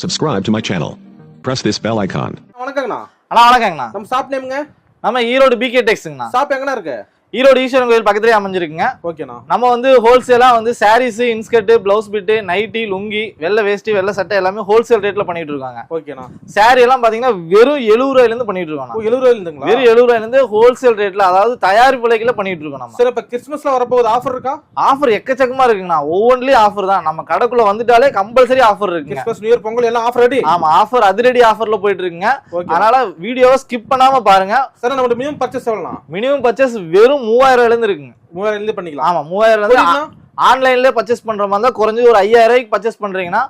Subscribe to my channel. Press this bell icon. வணக்கங்கண்ணா. அண்ணா வணக்கங்கண்ணா. நம்ம shop நேமுங்க? நம்ம Erode PK டெக்ஸுங்கண்ணா shop எங்கண்ணா இருக்கு? ஈரோடு ஈஸ்வரன் கோயில் பக்கத்துலேயே அமைஞ்சிருக்குங்க. ஓகேண்ணா நம்ம வந்து ஹோல்சேலா வந்து saris inskirt blouse bit nightie lungi வெள்ளை வேஷ்டி வெள்ளை சட்டை எல்லாமே ஹோல்சேல் ரேட்ல பண்ணிட்டு இருக்காங்க. ஓகேண்ணா சாரி எல்லாம் பாத்தீங்கன்னா வெறும் எழுபது ரூபாயில இருந்து பண்ணிட்டு நம்ம. எழுபது ரூபாய் இருந்துங்களா வெறும் எழுபது ரூபாயில இருந்து ஹோல்சேல் ரேட்ல அதாவது தயாரிப்பு விலைக்குல பண்ணிட்டு இருக்கோம் நம்ம. சரி இப்ப கிறிஸ்மஸ்ல வரப்போகுது ஆஃபர் இருக்கா? ஆஃபர் எக்கச்சக்கமா இருக்குங்கண்ணா. ஒவ்வொன்றிலயும் ஆஃபர் தான். நம்ம கடைக்குள்ள வந்துட்டாலே கம்பல்சரி ஆஃபர் இருக்குங்க. கிறிஸ்மஸ் நியூ இயர் பொங்கல் எல்லாம் ஆஃபர் ரெடி ஆமா ஆஃபர் அதிரடி ஆஃபர்ல போயிட்டு இருக்குங்க. அதனால வீடியோவை ஸ்கிப் பண்ணாம பாருங்க. சார் நம்ம மினிமம் பர்ச்சேஸ் எவ்வளோண்ணா? மினிமம் பர்ச்சேஸ் வெறும் மூவாயிரம் ரூபாயில இருந்து இருக்குங்க. மூவாயிரம் இருந்து பண்ணிக்கலாம். ஆமா மூவாயிரம்? ஆன்லைன்ல பர்ச்சேஸ் பண்ற மாதிரி இருந்தா குறைஞ்சது ஒரு ஐயாயிரம் ரூபாய்க்கு பர்ச்சேஸ் பண்றீங்கன்னா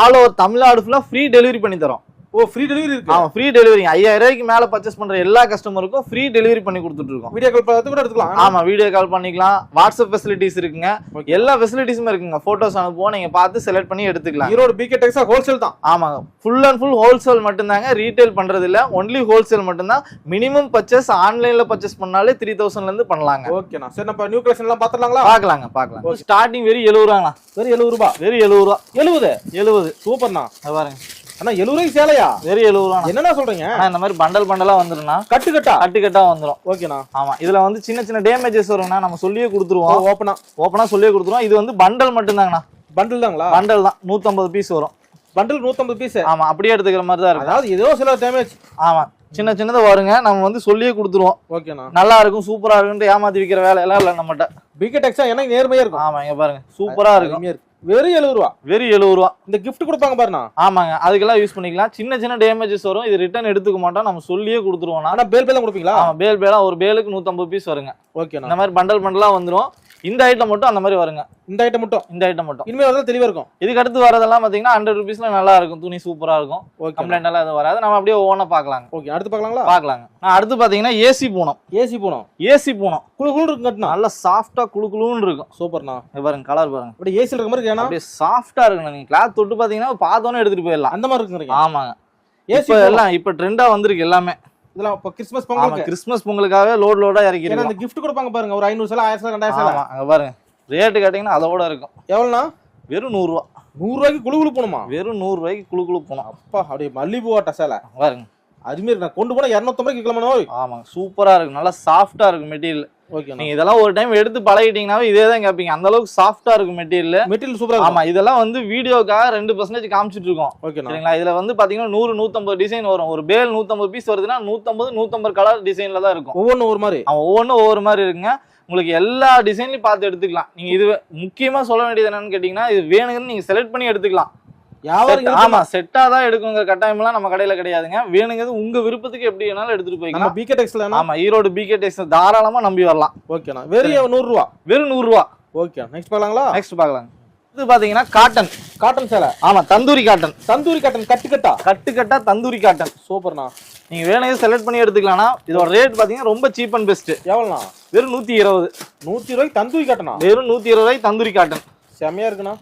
ஆல் ஓவர் தமிழ்நாடு ஃபுல்லா ஃப்ரீ டெலிவரி பண்ணி தரோம். ஓ ஃப்ரீ டெலிவரி இருக்கு. ஆமா ஃப்ரீ டெலிவரி ஐயாயிரம் ரூபாய்க்கு மேல பர்ச்சேஸ் பண்ற எல்லா கஸ்டமருக்கும் ஃப்ரீ டெலிவரி பண்ணி கொடுத்துட்டு இருக்கோம். வீடியோ கால் பார்த்து கூட எடுத்துக்கலாம். ஆமா வீடியோ கால் பண்ணிக்கலாம். வாட்ஸ்அப் ஃபெசிலிட்டிஸ் இருக்குங்க. எல்லா ஃபெசிலிட்டிஸுமே இருக்குங்க. போட்டோஸ் அனுப்புவோம். நீங்க பார்த்து செலக்ட் பண்ணி எடுத்துக்கலாம். ஈரோடு பிகே டெக்ஸா ஹோல்சேல் தான். ஆமாங்க ஃபுல் அண்ட் ஃபுல் ஹோல்சேல் மட்டும்தாங்க. ரீட்டைல் பண்றது இல்ல. ஒன்லி ஹோல்சேல் மட்டும்தான். மினிமம் பர்ச்சேஸ் ஆன்லைன்ல பர்ச்சேஸ் பண்ணாலே த்ரீ தௌசண்ட்ல இருந்து பண்ணலாங்க. ஓகேண்ணா சரி நம்ம நியூ கலெக்ஷன் எல்லாம் பாத்துடலாங்களா பார்க்கலாங்க பார்க்கலாம். ஸ்டார்டிங் வெறும் எழுபது ரூபாங்கண்ணா. வெறும் எழுபது ரூபாய் வெறும் எழுபது ரூபா. எழுபது? எழுபது. சூப்பர்ண்ணா. பாருங்க. அண்ணா எழுபது சேலையா? வெறும் எழுபது என்னண்ணா சொல்றீங்க? ஆனா இந்த மாதிரி பண்டல் பண்டலா வந்துரும்னா கட்டு கட்டா கட்டு கட்டா வந்துரும். ஓகேண்ணா. ஆமா இதுல வந்து சின்ன சின்ன டேமேஜஸ் வரும்னா நம்ம சொல்லியே கொடுத்துருவோம். ஓப்பனா ஓப்பனா சொல்லியே கொடுத்துருவோம். இது வந்து பண்டல் மட்டும்தாங்கண்ணா. பண்டில் தாங்களா? பண்டல் தான். நூத்தம்பது பீஸ் வரும். பண்டில் நூத்தம்பது பீஸ் ஆமா அப்படியே எடுத்துக்கிற மாதிரி தான் இருக்கும். அதாவது ஏதோ சில டேமேஜ் ஆமா சின்ன சின்னதா வருங்க. நம்ம வந்து சொல்லியே கொடுத்துருவோம். ஓகேண்ணா. நல்லா இருக்கும் சூப்பரா இருக்குன்ட்டு ஏமாத்தி விக்கிற வேலை எல்லாம் இல்ல நம்மகிட்ட. பிகே டெக்ஸா எனக்கு நேர்மையா இருக்கும். ஆமா இங்க பாருங்க. சூப்பரா இருக்கும். வெறும் எழுபது ரூபா. வெறும் எழுபது ரூபா. இந்த gift கொடுப்பாங்க பாருண்ணா. ஆமாங்க அதுக்கெல்லாம் யூஸ் பண்ணிக்கலாம். சின்ன சின்ன டேமேஜஸ் வரும். இது ரிட்டர்ன் எடுத்துக்க மாட்டோம். நம்ம சொல்லியே கொடுத்துருவோம் ஆனா பேல் பேலாம் கொடுப்பீங்களா? பேல் பேலா ஒரு பேலுக்கு நூத்தம்பது பீஸ் வருங்க. ஓகேண்ணா. இந்த மாதிரி பண்டல் பண்டலா வந்துரும். இந்த ஐட்டம் மட்டும் அந்த மாதிரி வருங்க. இந்த ஐட்டம் மட்டும்? இந்த ஐட்டம் மட்டும். இனிமேல் வந்து தெளிவா இருக்கும். இதுக்கு அடுத்து வரதெல்லாம் பாத்தீங்கன்னா ஹண்ட்ரட் ருபீஸ்ல நல்லா இருக்கும். துணி சூப்பரா இருக்கும். கம்ப்ளைண்ட் எல்லாம் எதுவும் வராது. நம்ம அப்படியே ஒவ்வொன்றா பார்க்கலாங்க. ஓகே அடுத்து பார்க்கலாங்களா? பார்க்கலாங்க. நான் அடுத்து பாத்தீங்கன்னா ஏசி பூனம். ஏசி போனோம். ஏசி பூனம். குழு குழு இருக்கு கட்டுனா? நல்ல சாஃப்டா குளு குளுன்னு இருக்கும். சூப்பர்ண்ணா. பாருங்க கலர் பாருங்க. அப்படி ஏசியில் இருக்க மாதிரி அப்படியே சாஃப்டா இருக்குங்க நீங்க கிளாத் தொட்டு பாத்தீங்கன்னா பார்த்தோன்னே எடுத்துட்டு போயிடலாம். அந்த மாதிரி இருக்குறீங்க ஆமாங்க. ஏசி எல்லாம் இப்ப ட்ரெண்டா வந்திருக்கு எல்லாமே. இதெல்லாம் இப்போ கிறிஸ்மஸ் ஆமா பொங்கலுக்கு கிறிஸ்மஸ் பொங்கலுக்காக லோட் லோடா இறக்கிருக்கோம் அந்த gift கொடுப்பாங்க பாருங்க ஒரு ஐநூறு சேலை ஆயிரம் சேலை ரெண்டாயிரம் சேலை. அங்க பாருங்க. ரேட்டு கேட்டீங்கன்னா அதோட இருக்கும். எவ்வளோண்ணா? வெறும் நூறு ரூபா நூறு ரூபாய்க்கு குழு குழு போகணுமா? வெறும் நூறு ரூபாய்க்கு குளு குளு போனோம் அப்பா அப்படியே மல்லிகைப்பூ ஆட்ட சேலை. பாருங்க. அதுமாரி. நான் கொண்டு போனா இரநூத்தம்பது ரூபாய்க்கு கிளம்பணும் ஓய். ஆமாங்க சூப்பரா இருக்கும் நல்லா சாஃப்டா இருக்கும் மெட்டீரியல் ஓகேண்ணா நீங்க இதெல்லாம் ஒரு டைம் எடுத்து பழகிட்டீங்கன்னாவே இதே தான் கேட்பீங்க அந்த அளவுக்கு சாஃப்டா இருக்கும் மெட்டீரியல் மெட்டீரியல் சூப்பரா ஆமா இதெல்லாம் வந்து வீடியோக்காக ரெண்டு பர்சன்டேஜ் காமிச்சிட்டு இருக்கோம். ஓகேண்ணா சரிங்களா? இதுல வந்து பாத்தீங்கன்னா நூறு நூத்தம்பது டிசைன் வரும். ஒரு பேல் நூத்தம்பது பீஸ் வருதுன்னா நூத்தம்பது நூத்தம்பது கலர் டிசைன்ல தான் இருக்கும். ஒவ்வொன்றும் ஒரு மாதிரி. ஒவ்வொன்றும் ஒவ்வொரு மாதிரி இருக்குங்க. உங்களுக்கு எல்லா டிசைன்லையும் பார்த்து எடுத்துக்கலாம். நீங்க இது முக்கியமா சொல்ல வேண்டியது என்னன்னு கேட்டீங்கன்னா இது வேணுங்கன்னு நீங்க செலக்ட் பண்ணி எடுத்துக்கலாம். வியாபாரம் ஆமா செட்டா தான் எடுக்குங்கிற கட்டாயம்லாம் நம்ம கடையில கிடையாதுங்க. வேணுங்கிறது உங்க விருப்பத்துக்கு எப்படி வேணாலும் எடுத்துட்டு போய்க்கலாம். பிகே டெக்ஸ்ல ஆமா ஈரோடு பிகே டெக்ஸ் தாராளமா நம்பி வரலாம். ஓகேண்ணா வெறும் நூறு ரூபா வெறும் நூறு ரூபா ஓகே நெக்ஸ்ட் பார்க்கலாங்களா? நெக்ஸ்ட் பார்க்கலாம் இது பாத்தீங்கன்னா காட்டன் காட்டன் சேலை? ஆமா தந்தூரி காட்டன் தந்தூரி காட்டன் கட்டு கட்டா கட்டு கட்டா தந்தூரி காட்டன் சூப்பர்ண்ணா. நீங்க வேணுங்க செலக்ட் பண்ணி எடுத்துக்கலாம்னா இதோட ரேட் பாத்தீங்கன்னா ரொம்ப சீப் அண்ட் பெஸ்ட் எவ்வளோண்ணா? வெறும் நூத்தி இருபது. நூற்றி ரூபாய்க்கு தந்தூரி காட்டனா வெறும் நூத்தி இருபது ரூபாய் தந்தூரி காட்டன் செமையா இருக்குண்ணா.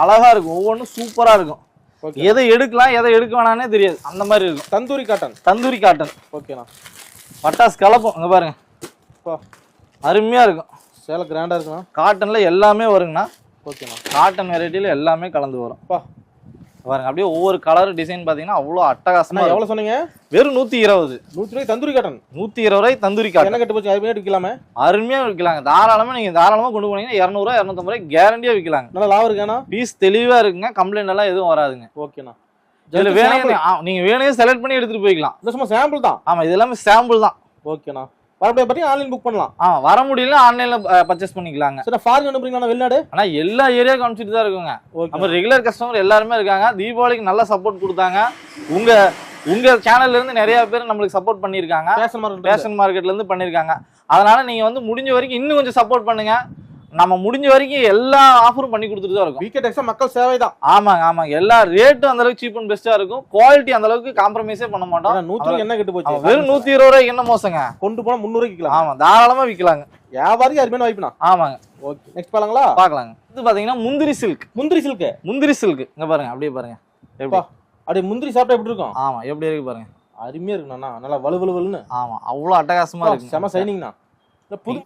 அழகா இருக்கும். ஒவ்வொன்றும் சூப்பரா இருக்கும். ஓகே எதை எடுக்கலாம் எதை எடுக்க வேணானே தெரியாது. அந்த மாதிரி இருக்கும். தந்தூரி காட்டன் தந்தூரி காட்டன் ஓகேண்ணா பட்டாசு கலப்பம். இங்க பாருங்க. அருமையா இருக்கும். சேலை கிராண்டா இருக்குண்ணா. காட்டன்ல எல்லாமே வருங்கண்ணா. ஓகேண்ணா காட்டன் வெரைட்டில எல்லாமே கலந்து வரும். பாருங்க அப்படியே ஒவ்வொரு கலர் டிசைன் பாத்தீங்கன்னா அவ்வளோ அட்டகாசமா அண்ணா இருக்கும். எவ்வளோ சொன்னீங்க? வெறும் நூத்தி இருபது. நூற்றி ரூபாய்க்கு தந்தூரி காட்டன் நூத்தி இருபது ரூபாய் தந்தூரி காட்டன் என்ன கட்டு போச்சு அருமையாக விற்கலாமே. அருமையா விற்கலாங்க. தாராளமா நீங்க தாராளமா கொண்டு போனீங்கன்னா இரநூறுவா இரநூத்தம்பது ரூபாய் கேரண்டியா விற்கலாங்க. நல்லா லாபம் இருக்காண்ணா பீஸ் தெளிவா இருக்குங்க. கம்ப்ளைண்ட் எல்லாம் எதுவும் வராதுங்க. ஓகேண்ணா இதுல. ஆ, நீங்க வேணுங்க செலக்ட் பண்ணி எடுத்துட்டு போய்க்கலாம். சும்மா சாம்பிள் தான். ஆமா இது எல்லாமே சாம்பிள் தான். ஓகேண்ணா வரப்படியா பற்றி ஆன்லைன் புக் பண்ணலாம். ஆ வர முடியல ஆன்லைன்ல பர்ச்சேஸ் பண்ணிக்கலாங்க. சரி ஃபாரின் அனுப்புறீங்களா வெளிநாடு? ஆனா எல்லா ஏரியா காமிச்சிட்டு தான் இருக்குங்க. நம்ம ரெகுலர் கஸ்டமர் எல்லாருமே இருக்காங்க. தீபாவளிக்கு நல்ல சப்போர்ட் கொடுத்தாங்க. உங்க உங்க சேனல்ல இருந்து நிறைய பேர் நம்மளுக்கு சப்போர்ட் பண்ணிருக்காங்க ஃபேஷன் மார்க்கெட் ஃபேஷன் மார்க்கெட்ல இருந்து பண்ணிருக்காங்க அதனால நீங்க வந்து முடிஞ்ச வரைக்கும் இன்னும் கொஞ்சம் சப்போர்ட் பண்ணுங்க. நம்ம முடிஞ்ச வரைக்கும் எல்லா ஆஃபரும் பண்ணி கொடுத்துட்டு தான் இருக்கும். பிகே டெக்ஸா மக்கள் சேவை தான் ஆமாங்க ஆமாங்க. எல்லா ரேட்டும் அந்த அளவுக்கு சீப் அண்ட் பெஸ்டா இருக்கும். குவாலிட்டி அந்த அளவுக்கு காம்ப்ரமைஸே பண்ண மாட்டோம். ரூபாய்க்கு என்ன கட்டு போச்சு? வெறும் நூத்தி இருபது ரூபாய்க்கு என்ன மோசங்க? கொண்டு போனா முந்நூறுக்கு விற்கலாம் ஆமா தாராளமா விற்கலாங்க வியாபாரிக்கு அருமையான வாய்ப்புண்ணா ஆமாங்க. ஓகே நெக்ஸ்ட் பாருங்களா பார்க்கலாங்க. இது பாத்தீங்கன்னா முந்திரி சில்க் முந்திரி சில்க்கு முந்திரி சில்க் இங்க பாருங்க அப்படியே பாருங்க. அப்படியே முந்திரி சாப்பிட்டா எப்படி இருக்கும்? ஆமா எப்படி இருக்கு பாருங்க. அருமையா இருக்குண்ணா நல்லா வலு வலு வலுன்னு ஆமா அவ்வளவு அட்டகாசமா இருக்கு செம சைனிங்ண்ணா இந்த புது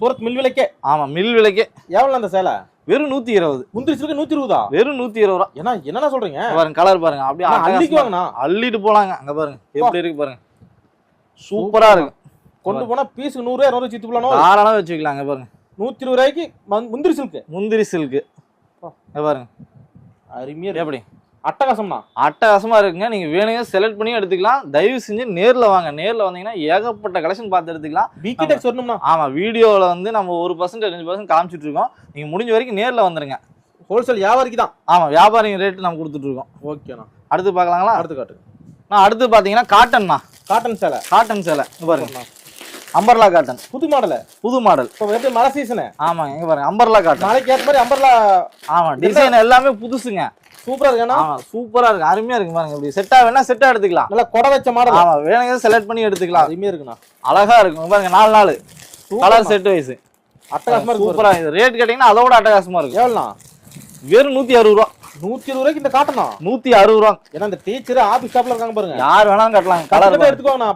சூரத் மில் விலைக்கே. ஆமா மில் விலைக்கே. எவ்வளோ அந்த சேலை? வெறும் நூத்தி இருபது. முந்திரி சில்க் நூத்தி இருபதா? வெறும் நூத்தி இருபது ரூபா. ஏன்னா என்னண்ணா சொல்றீங்க? பாருங்க கலர் பாருங்க. அப்படியே அள்ளிக்கு வாங்கண்ணா. அள்ளிட்டு போலாங்க. அங்க பாருங்க எப்படி இருக்கு பாருங்க. சூப்பரா இருக்கு. கொண்டு போனா பீஸ் நூறு இரநூறு சித்து போலாம் தாராளமா வச்சுக்கலாம் அங்க பாருங்க. நூத்தி இருபது ரூபாய்க்கு மந்- முந்திரி சில்க் முந்திரி சில்க்கு. பாருங்க. அருமையா. எப்படி? அட்டகாசம்ண்ணா அட்டகாசமா இருக்குங்க. நீங்க வேணுங்க செலக்ட் பண்ணி எடுத்துக்கலாம். தயவு செஞ்சு நேர்ல வாங்க. நேர்ல வந்தீங்கன்னா ஏகப்பட்ட கலெக்ஷன் பார்த்து எடுத்துக்கலாம். பிகி டெக்ஸ் வரணும்னா ஆமா. வீடியோல வந்து நம்ம ஒரு பர்சன்ட் ரெண்டு பர்சன்ட் காமிச்சிட்டு இருக்கோம். நீங்க முடிஞ்ச வரைக்கும் நேர்ல வந்துருங்க. ஹோல்சேல் வியாபாரிக்கு தான்? ஆமா வியாபாரிங்க ரேட் நம்ம கொடுத்துட்டு இருக்கோம். ஓகேண்ணா அடுத்து பார்க்கலாங்களா? அடுத்து காட்டு. நான் அடுத்து பாத்தீங்கன்னா காட்டன்ண்ணா. காட்டன் சேலை. காட்டன் சேலை. பாருங்க. அம்பர்லா காட்டன் புது மாடல் புது மாடல் இப்போ எப்படி மழை சீசனு ஆமாங்க இங்க பாருங்க. அம்பர்லா காட்டன் நாளைக்கு ஏற்ற மாதிரி அம்பர்லா ஆமா டிசைன் எல்லாமே புதுசுங்க. சூப்பரா இருக்கேண்ணா சூப்பரா இருக்கு. அருமையா இருக்கு பாருங்க. இப்படி செட்டா வேணா செட்டா எடுத்துக்கலாம். நல்லா கொடை வச்ச மாடல் ஆமா வேணுங்க செலக்ட் பண்ணி எடுத்துக்கலாம். அருமையா இருக்குண்ணா. அழகா இருக்கும். பாருங்க நாலு நாலு கலர் செட் வைஸ் அட்டகாசமா இருக்கு சூப்பரா இது ரேட் கேட்டீங்கன்னா அதோட அட்டகாசமா இருக்கும் எவ்வளோண்ணா? வெறும் நூத்தி அறுபது ரூபா. நூத்தி இருபது ரூபாய்க்கு இந்த காட்டனா நூத்தி அறுபது ரூபா. ஏன்னா இந்த டீச்சர் ஆபீஸ் ஸ்டாப்ல இருக்காங்க பாருங்க. யார் வேணாலும் கட்டலாம். கலர்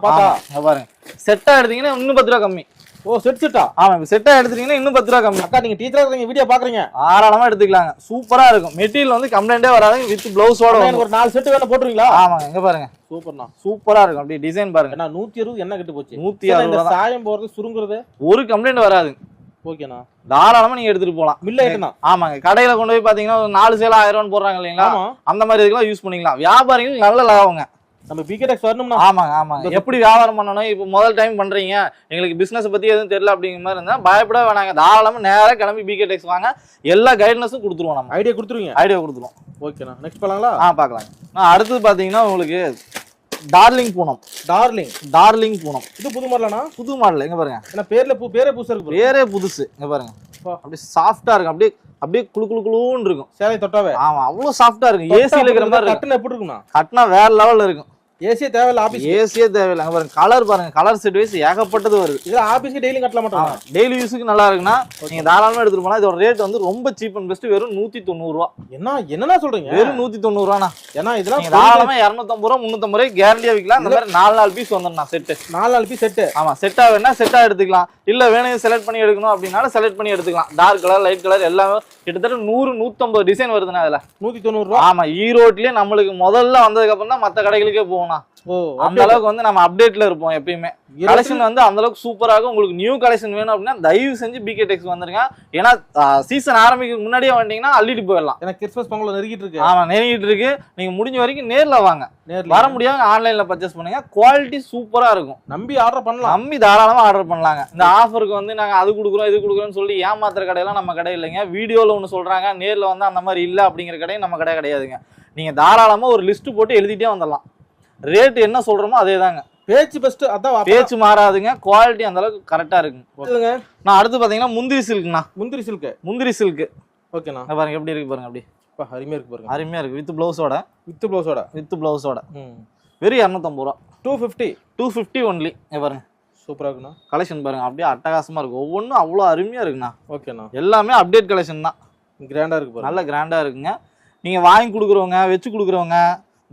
பார்த்தா. இங்க பாருங்க. செட்டா எடுத்தீங்கன்னா இன்னும் பத்து ரூபா கம்மி. ஓ செட் செட்டா ஆமா செட்டா எடுத்தீங்கன்னா இன்னும் பத்து ரூபா கம்மி. அக்கா நீங்க டீச்சரா இருக்கீங்க வீடியோ பாக்குறீங்க தாராளமா எடுத்துக்கலாங்க. சூப்பரா இருக்கும். மெட்டீரியல் வந்து கம்ப்ளைண்டே வராது வித் பிளவுஸோட ஒரு நாலு செட் வேணும் போட்டுருவீங்களா? ஆமாங்க இங்க பாருங்க. சூப்பர்ண்ணா. சூப்பரா இருக்கும். அப்படியே டிசைன் பாருங்க. ஏன்னா நூத்தி இருபது என்ன கட்டு போச்சு? நூத்தி அறுபது. சாயம் போறது சுருங்குறது? ஒரு கம்ப்ளைண்ட் வராது. ஓகேண்ணா. தாராளமா நீங்க எடுத்துட்டு போலாம் மில்ல ஆமாங்க. கடையில கொண்டு போய் பாத்தீங்கன்னா ஒரு நாலு சேலை ஆயிரம் ரூபான்னு போடுறாங்க இல்லைங்களா? ஆமா. அந்த மாதிரி இதுக்கெல்லாம் யூஸ் பண்ணிக்கலாம். வியாபாரிகள் நல்ல லாபங்க. நம்ம பிகேடெக்ஸ் வரணும்னா ஆமாங்க ஆமாங்க. எப்படி வியாபாரம் பண்ணணும்? இப்போ முதல் டைம் பண்றீங்க. எங்களுக்கு பிசினஸ் பத்தி எதுவும் தெரியல அப்படிங்கிற மாதிரி இருந்தா பயப்பட வேணாங்க. தாராளமா நேரா கிளம்பி பிகே டெக்ஸ் வாங்க. எல்லா கைட்னஸும் கொடுத்துருவோம் நம்ம. ஐடியா கொடுத்துருவீங்க? ஐடியா கொடுத்துருவோம். ஓகேண்ணா நெக்ஸ்ட் போலாங்களா? ஆ பார்க்கலாம். நான் அடுத்தது பாத்தீங்கன்னா உங்களுக்கு darling Poonam. Darling darling Poonam. இது புது மாடலாண்ணா? புது மாடல். எங்க பாருங்க. ஏன்னா பேர்ல பூ பேரே புதுசா இருக்கு. வேறே புதுசு. இங்க பாருங்க. அப்பா. அப்படியே சாஃப்டா இருக்கும். அப்படியே அப்படியே குளு குளு குளுன்னு இருக்கும். சேலை தொட்டாவே? ஆமா அவ்வளவு சாஃப்டா இருக்கும். ஏசியில இருக்கிற மாதிரி இருக்கும். கட்டுன எப்படி இருக்குண்ணா கட்டினா வேற லெவல்ல இருக்கும். ஏசியே தேவையில்ல ஆபீஸ் ஏசியே தேவையில்லை. அங்க பாருங்க கலர் பாருங்க. கலர் செட் வைஸ் ஏகப்பட்டது வருது. இதுல ஆபீஸ்க்கு டெய்லி கட்டல மாட்டோம் டெய்லி யூஸுக்கு நல்லா இருக்குன்னா நீங்க தாராளமா எடுத்துட்டு போனா இதோட ரேட் வந்து ரொம்ப சீப் அண்ட் பெஸ்ட் வெறும் நூத்தி தொண்ணூறு ரூபா என்ன என்னண்ணா சொல்றீங்க? வெறும் நூத்தி தொண்ணூறு ரூபாண்ணா ஏன்னா இதெல்லாம் தாராளமா இரநூத்தம்பது ரூபா முன்னூத்தம்பது ரூபாய் கேரண்டியா விற்கலாம் இந்த மாதிரி நாலு நாலு பீஸ் வந்துடணும் செட்டு நாலு நாலு பீஸ் செட்டு ஆமா செட்டா வேணா செட்டா எடுத்துக்கலாம். இல்ல வேணும் செலக்ட் பண்ணி எடுக்கணும் அப்படின்னாலும் செலக்ட் பண்ணி எடுத்துக்கலாம். டார்க் கலர் லைட் கலர் எல்லாமே கிட்டத்தட்ட நூறு நூத்தம்பது டிசைன் வருதுண்ணா அதுல நூத்தி தொண்ணூறு ரூபா ஆமா ஈரோட்லயே நம்மளுக்கு முதல்ல வந்ததுக்கு அப்புறம் தான் மத்த கடைகளுக்கே போகணும். ஓ அந்த அளவுக்கு வந்து நம்ம அப்டேட்ல இருப்போம் எப்பயுமே. கலெக்ஷன் வந்து அந்த அளவுக்கு சூப்பரா இருக்கும் உங்களுக்கு நியூ கலெக்ஷன் வேணும் அப்படின்னா தயவு செஞ்சு பிகே டெக்ஸ் வந்துருங்க. ஏன்னா சீசன் ஆரம்பிக்க முன்னாடியே வந்தீங்கன்னா அள்ளிட்டு போயிடலாம். எனக்கு கிறிஸ்மஸ் பொங்கல் நெருங்கிட்டு இருக்கு. ஆமா நெருங்கிட்டு இருக்கு. நீங்க முடிஞ்ச வரைக்கும் நேர்ல வாங்க. நேர்ல. வர முடியாம ஆன்லைன்ல பர்ச்சேஸ் பண்ணுங்க. குவாலிட்டி சூப்பரா இருக்கும். நம்பி ஆர்டர் பண்ணலாம். நம்பி தாராளமா ஆர்டர் பண்ணலாங்க. இந்த ஆஃபருக்கு வந்து நாங்க அது கொடுக்குறோம் இது கொடுக்குறோம்னு சொல்லி ஏமாத்துற கடையெல்லாம் நம்ம கடை இல்லைங்க. வீடியோல ஒன்னு சொல்றாங்க நேர்ல வந்து அந்த மாதிரி இல்ல அப்படிங்கிற கடையும் நம்ம கடை கிடையாதுங்க. நீங்க தாராளமா ஒரு லிஸ்ட் போட்டு எழுதிட்டே வந்துடலாம். ரேட் என்ன சொல்றோமோ அதே தாங்க பேச்சு பெஸ்ட் அதான் பேச்சு மாறாதுங்க. குவாலிட்டி அந்த அளவுக்கு கரெக்டா இருக்குங்க. நான் அடுத்து பாத்தீங்கன்னா முந்திரி சில்க்ண்ணா. முந்திரி சில்க் முந்திரி சில்க் ஓகேண்ணா. பாருங்க எப்படி இருக்கு பாருங்க அப்படி. அப்பா, அருமையா இருக்கு பாருங்க. அருமையா இருக்கு. வித் பிளவுஸோட வித் ப்ளவுஸோட வித் பிளவுஸோட வெறும் இரநூத்தம்பது ரூபா. Two fifty two fifty only பாருங்க. சூப்பரா இருக்குண்ணா. கலெக்ஷன் பாருங்க அப்படியே அட்டகாசமா இருக்கு. ஒவ்வொன்றும் அவ்வளோ அருமையா இருக்குண்ணா. ஓகேண்ணா. எல்லாமே அப்டேட் கலெக்ஷன் தான். கிராண்டா இருக்கு பாருங்க. நல்ல கிராண்டா இருக்குங்க. நீங்க வாங்கி கொடுக்குறவங்க வச்சு கொடுக்குறவங்க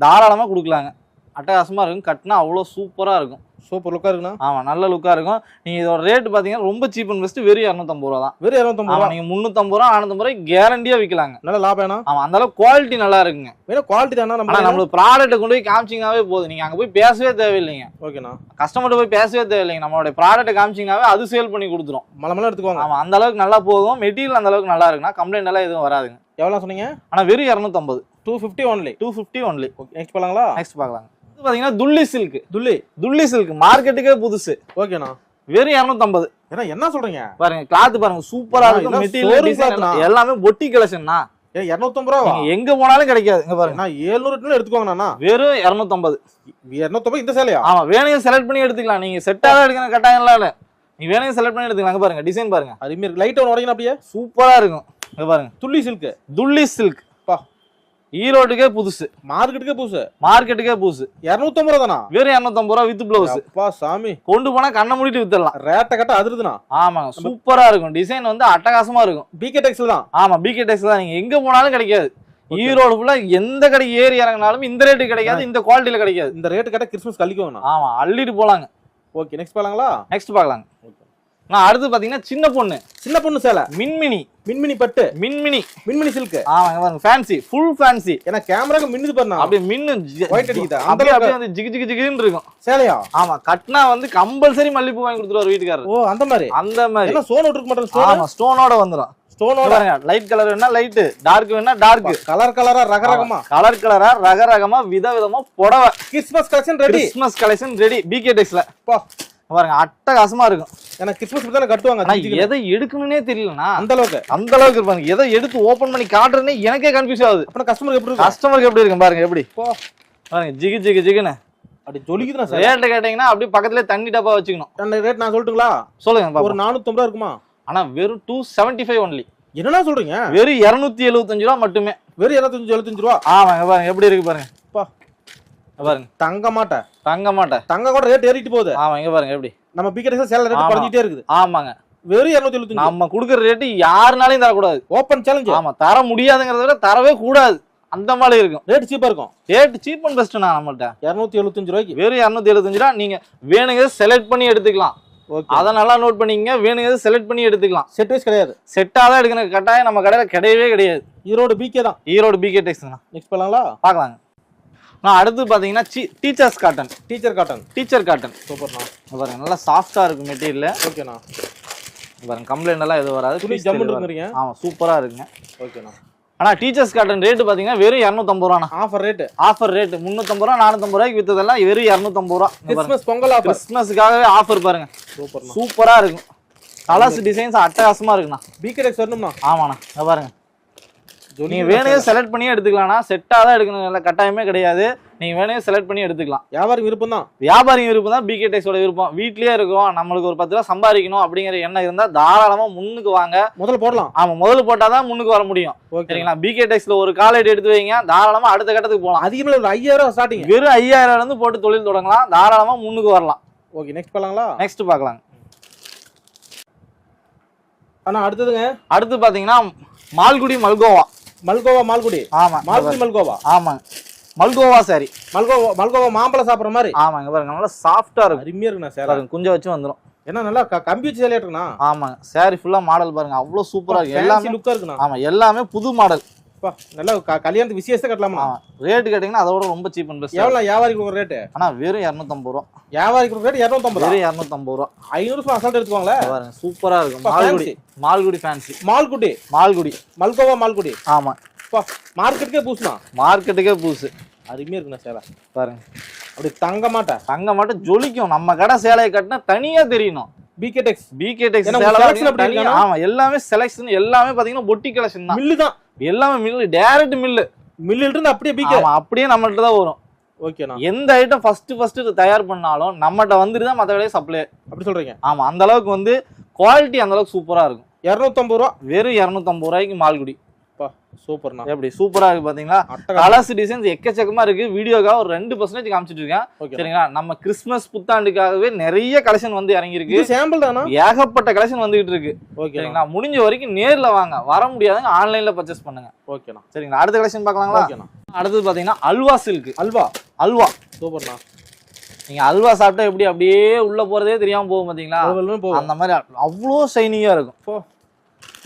தாராளமா கொடுக்கலாங்க. அட்டகாசமா இருக்கும். கட்டினா அவ்வளோ சூப்பரா இருக்கும். சூப்பர் லுக்கா இருக்குண்ணா? ஆமா நல்ல லுக்கா இருக்கும். நீங்க இதோட ரேட் பாத்தீங்கன்னா ரொம்ப சீப் அண்ட் பெஸ்ட் வெறும் இரநூத்தம்பது ரூபா தான். வெறும் இரநூத்தம்பது ரூபா? நீங்க முந்நூத்தம்பது ரூபா நானூத்தம்பது ரூபாய் கேரண்டியா விற்கலாங்க நல்ல லாபம் ஏன்னா ஆமா அந்த அளவுக்கு குவாலிட்டி நல்லா இருக்குங்க. வேணும் குவாலிட்டி தானே நம்ம நம்மளுக்கு ப்ராடக்ட்டை கொண்டு போய் காமிச்சிங்கனாவே போதும். நீங்க அங்க போய் பேசவே தேவையில்லைங்க. ஓகேண்ணா. கஸ்டமர்கிட்ட போய் பேசவே தேவையில்லைங்க. நம்மளுடைய ப்ராடக்ட்டை காமிச்சிங்கனாவே அது சேல் பண்ணி கொடுத்துரும். மலை மலை எடுத்துக்கோங்க. ஆமா அந்த அளவுக்கு நல்லா போகும். மெட்டீரியல் அந்த அளவுக்கு நல்லா இருக்குன்னா கம்ப்ளைண்ட் எல்லாம் எதுவும் வராதுங்க. எவ்வளோ சொன்னீங்க? ஆனா வெறும் இரநூத்தம்பது. Two fifty only two fifty only next போலாங்களா? Next பார்க்கலாம் இது பாத்தீங்கன்னா துள்ளி சில்க் துல்லி துள்ளி சில்க் மார்க்கெட்டுக்கே புதுசு. ஓகேண்ணா வெறும் இரநூத்தம்பது. ஏன்னா என்ன சொல்றீங்க? பாருங்க கிளாத் பாருங்க சூப்பரா இருக்கும். மெட்டீரியல். எல்லாமே பொட்டி கலெக்ஷன்னா ஏ இரநூத்தம்பது ரூபா எங்க போனாலும் கிடைக்காது. இங்க பாருங்க. நான் ஏழ்நூறு எடுத்துக்கோங்கண்ணா வெறும் இரநூத்தம்பது. இரநூத்தம்பது இந்த சேலையா? ஆமா வேணையும் செலக்ட் பண்ணி எடுத்துக்கலாம். நீங்க செட்டாக எடுக்கிற கட்டாயம் இல்ல நீ வேணையும் செலக்ட் பண்ணி எடுத்துக்கலாம். பாருங்க டிசைன் பாருங்க. இருக்கு. லைட் ஒன்று அப்படியே? சூப்பரா இருக்கும். இங்க பாருங்க. துள்ளி சில்க் துள்ளி சில்க் பா. ஈரோட்டுக்கே புதுசு. மார்க்கெட்டுக்கே புதுசு? மார்க்கெட்டுக்கே புதுசு. இரநூத்தம்பது ரூபா தானா வெறும் இரநூத்தம்பது ரூபா வித் பிளவுஸ் அப்பா சாமி. கொண்டு போனா கண்ணை மூடிட்டு வித்துடலாம். ரேட்டை கட்ட அதிருதுண்ணா. ஆமாங்க சூப்பரா இருக்கும். டிசைன் வந்து அட்டகாசமா இருக்கும். பிகே டெக்ஸ்ல தான். ஆமா பிகே டெக்ஸ் தான். நீங்க எங்க போனாலும் கிடைக்காது. ஈரோடு ஃபுல்லா எந்த கடைக்கு ஏறி இறங்கினாலும் இந்த ரேட்டு கிடைக்காது இந்த குவாலிட்டியில கிடைக்காது. இந்த ரேட்டு கட்ட கிறிஸ்மஸ் கழிக்கோங்கண்ணா ஆமா அள்ளிட்டு போலாங்க. ஓகே நெக்ஸ்ட் போலாங்களா நெக்ஸ்ட் பார்க்கலாங்க. நான் அடுத்து பாத்தீங்கன்னா சின்ன பொண்ணு. சின்ன பொண்ணு சேலை. மின்மினி. மின்மினி பட்டு. மின்மினி. மின்மினி சில்க் ஆமாங்க பாருங்க. ஃபேன்சி ஃபுல் ஃபேன்சி ஏன்னா கேமராக்கு மின்னுது பாருண்ணா. அப்படியே மின்னு White அடிக்குதா? அப்படியே? அப்படியே வந்து ஜிகு ஜிகு ஜிகுன்னு இருக்கும். சேலையா? ஆமா கட்னா வந்து கம்பல்சரி மல்லிப்பூ வாங்கி கொடுத்துருவாரு வீட்டுக்காரர். ஓ அந்த மாதிரி. அந்த மாதிரி. ஏன்னா சோன் விட்டுருக்க ஸ்டோன் ஆமா ஸ்டோனோட வந்துரும். ஸ்டோனோட பாருங்க லைட் கலர் வேணா லைட் டார்க் வேணா டார்க் கலர் கலரா ரக ரகமா. கலர் கலரா ரக ரகமா வித விதமா புடவை Christmas collection ready Christmas collection ready P டெக்ஸ்ல பாருங்க அட்டகாசமா இருக்கும். ஏன்னா கிறிஸ்மஸ் தானே கட்டுவாங்க. எதை எடுக்கணும்னே தெரியலண்ணா. அந்த அளவுக்கு. அந்த அளவுக்கு இருப்பாங்க. எதை எடுத்து ஓபன் பண்ணி காட்டுறதுனே எனக்கே கன்ஃபியூஸ் ஆகுது. அப்ப கஸ்டமருக்கு எப்படி கஸ்டமருக்கு எப்படி இருக்கும்? பாருங்க எப்படி? பாருங்க ஜிகு ஜிகு ஜிகுன்னு. அப்படி ஜொலிக்குதுண்ணா சார். ரேட்டு கேட்டீங்கன்னா அப்படியே பக்கத்துல தண்ணி டப்பா வச்சுக்கணும். அந்த ரேட் நான் சொல்லட்டுங்களா? சொல்லுங்க ஒரு. நானூத்தி இருக்குமா? ஆனா வெறும் டூ செவன்டி ஃபைவ் ஒன்லி என்னண்ணா சொல்றீங்க? வெறும் இருநூத்தி எழுபத்தஞ்சு ரூபா மட்டுமே. வெறும் இருபத்தஞ்சு எழுபத்தஞ்சு ரூபா. ஆமாங்க பாருங்க எப்படி இருக்கு பாருங்க. பாருங்க. தங்க மாட்டேன் தங்க மாட்டேன் தங்க கூட ரேட் ஏறிட்டு போகுது. ஆமா இங்க பாருங்க எப்படி? நம்ம பிகேட் சேலை ரேட். குறைஞ்சிட்டே இருக்குது. ஆமாங்க. வெறும் இருநூத்தி எழுபத்தஞ்சு நம்ம கொடுக்குற ரேட்டு யாருனாலையும் தரக்கூடாது. ஓப்பன் சேலஞ்ச் ஆமா தர முடியாதுங்கிறத விட தரவே கூடாது. அந்த மாதிரி இருக்கும். ரேட் சீப்பா இருக்கும். ரேட் சீப் அண்ட் பெஸ்ட்ண்ணா நம்மள்ட்ட. இருநூத்தி எழுபத்தஞ்சு ரூபாய்க்கு. வெறும் இரநூத்தி எழுபத்தஞ்சு ரூபா நீங்க வேணுங்கிறது செலக்ட் பண்ணி எடுத்துக்கலாம். ஓகே அதை நல்லா நோட் பண்ணிக்கங்க. வேணுங்கிறது செலக்ட் பண்ணி எடுத்துக்கலாம். செட் வைஸ் கிடையாது. செட்டாக தான் எடுக்கணும். கட்டாயம் நம்ம கடையில் கிடையவே கிடையாது. ஈரோடு பிகே தான். ஈரோடு பிகே டெக்ஸ்ண்ணா நெக்ஸ்ட் பண்ணலாங்களா பார்க்கலாங்க. நான் அடுத்து பார்த்தீங்கன்னா teachers cotton teacher cotton teacher cotton சூப்பர்ண்ணா பாருங்க நல்லா சாஃப்டாக இருக்கும் மெட்டீரியல் ஓகேண்ணா பாருங்க கம்ப்ளைண்ட் எல்லாம் எதுவும் வராது. துணி ஜம்முன்னு இருக்குறீங்க இருக்கும். ஆமா சூப்பராக இருக்குங்க. ஓகேண்ணா ஆனால் டீச்சர்ஸ் காட்டன் ரேட்டு பார்த்தீங்கன்னா வெறும் இரநூத்தம்பது ரூபாண்ணா. ஆஃபர் ரேட் ஆஃபர் ரேட்டு முந்நூற்றம்பது ரூபா நானூற்றம்பது ரூபாய்க்கு விற்றதெல்லாம் வெறும் இரநூத்தம்பது ரூபா. கிறிஸ்மஸ் பொங்கல் ஆஃபர் கிறிஸ்மஸ்க்காகவே ஆஃபர் பாருங்க. சூப்பர்ண்ணா சூப்பராக இருக்கும் கலர்ஸ் டிசைன்ஸ் அட்டகாசமா இருக்குண்ணா. பிகே டெக்ஸ் வரணும்ண்ணா. ஆமாண்ணா. பாருங்க. ஜொலி நீங்க வேணையே செலக்ட் பண்ணி எடுத்துக்கலாம்னா செட்டாக தான் எடுக்கணும். இல்லை கட்டாயமே கிடையாது. நீங்க வேணையே செலக்ட் பண்ணி எடுத்துக்கலாம். வியாபாரம் விருப்பம் தான் வியாபாரி விருப்பம் தான் பிகே டெக்ஸோட விருப்பம். வீட்லயே இருக்கோம். நம்மளுக்கு ஒரு பத்து ரூபா சம்பாதிக்கணும் அப்படிங்கிற எண்ணம் இருந்தா தாராளமா முன்னுக்கு வாங்க. முதல்ல போடலாம். ஆமா முதல்ல போட்டாதான் முன்னுக்கு வர முடியும். சரிங்களா? பிகே டெக்ஸ்ல ஒரு காலேட் எடுத்து வைங்க. தாராளமா அடுத்த கட்டத்துக்கு போகலாம். அதிகமாக ஒரு ஐயாயிரம் ஸ்டார்டிங் வெறும் ஐயாயிரம் இருந்து போட்டு தொழில் தொடங்கலாம். தாராளமா முன்னுக்கு வரலாம். ஓகே நெக்ஸ்ட் பண்ணலாங்களா நெக்ஸ்ட் பார்க்கலாம் அண்ணா அடுத்ததுங்க. அடுத்து பாத்தீங்கன்னா மால்குடி மல்கோவா. மல்கோவா மால்குடி. ஆமா மால்குடி மல்கோவா? ஆமாங்க மல்கோவா சாரி மல்கோவா மல்கோவா மாம்பழம் சாப்பிட்ற மாதிரி? ஆமாங்க பாருங்க நல்லா சாஃப்டா இருக்கும் அருமையா இருக்குண்ணா சேலை குஞ்ச வச்சு வந்துரும். என்ன நல்லா கம்பி வச்சு சேலையா இருக்குண்ணா. ஆமாங்க சாரி ஃபுல்லா மாடல் பாருங்க அவ்வளவு சூப்பரா இருக்கு. எல்லாமே லுக்கா இருக்குண்ணா. ஆமா எல்லாமே புது மாடல் நல்லா கல்யாணத்துக்கு விசேஷத்தை கட்டலாமா ஆமா ரேட் கேட்டீங்கன்னா அதோட ரொம்ப சீப் அண்ட் பெஸ்ட் எவ்வளோ வியாபாரி கொடுக்குற ரேட்டு ஆனா வெறும் இரநூத்தம்பது ரூபா. வியாபாரி கொடுக்குற ரேட் இரநூத்தம்பது? வெறும் இரநூத்தம்பது ரூபா. ஐநூறு அசால்ட் எடுத்துக்கோங்களே இங்க பாருங்க சூப்பரா இருக்கும். மால்குடி மால்குடி ஃபேன்சி மால்குடி மால்குடி. மல்கோவா மால்குடி? ஆமா. அப்பா மார்க்கெட்டுக்கே பூசுனா மார்க்கெட்டுக்கே பூசு. அருமையா இருக்குண்ணா சேலை. பாருங்க. அப்படி தங்க மாட்டேன் தங்க மட்டும் ஜொலிக்கும். நம்ம கடை சேலையை கட்டினா தனியா தெரியணும். PK Tex PK Tex? ஆமா எல்லாமே செலக்ஷன் எல்லாமே பாத்தீங்கன்னா பொட்டி கலெக்ஷன் தான். மில்லு தான். எல்லாமே மில்லு டைரக்ட் மில்லு. மில்லில் இருந்து அப்படியே பிகே அப்படியே நம்மள்ட்ட தான் வரும். ஓகேண்ணா எந்த ஐட்டம் ஃபர்ஸ்ட் ஃபர்ஸ்ட் தயார் பண்ணாலும் நம்மகிட்ட வந்துட்டு தான் மற்ற கடையை சப்ளை அப்படி சொல்றீங்க. ஆமா அந்த அளவுக்கு வந்து குவாலிட்டி அந்த அளவுக்கு சூப்பரா இருக்கும். இரநூத்தம்பது ரூபா. வெறும் இரநூத்தம்பது ரூபாய்க்கு மால்குடி. சூப்பர்ண்ணா. எப்படி சூப்பரா இருக்கு பாத்தீங்களா? கலர்ஸ் டிசைன்ஸ் எக்கச்சக்கமா இருக்கு. வீடியோக்காக ஒரு ரெண்டு பர்சன்டேஜ் காமிச்சிட்டு இருக்கேன். சரிங்களா? நம்ம கிறிஸ்மஸ் புத்தாண்டுக்காகவே நிறைய கலெக்ஷன் வந்து இறங்கி இருக்கு இது சாம்பிள் தானா? ஏகப்பட்ட கலெக்ஷன் வந்துகிட்டு இருக்கு. ஓகேண்ணா சரிங்களா? முடிஞ்ச வரைக்கும் நேர்ல வாங்க. வர முடியாதுங்க ஆன்லைன்ல பர்ச்சேஸ் பண்ணுங்க. ஓகேண்ணா சரிங்களா? அடுத்த கலெக்ஷன் பார்க்கலாங்களா? ஓகேண்ணா அடுத்தது பாத்தீங்கன்னா அல்வா சில்க் அல்வா? அல்வா. சூப்பர்ண்ணா. நீங்க அல்வா சாப்பிட்டா எப்படி அப்படியே உள்ள போறதே தெரியாம போகும் பாத்தீங்களா? அந்த மாதிரி அவ்வளோ ஷைனிங்கா இருக்கும்.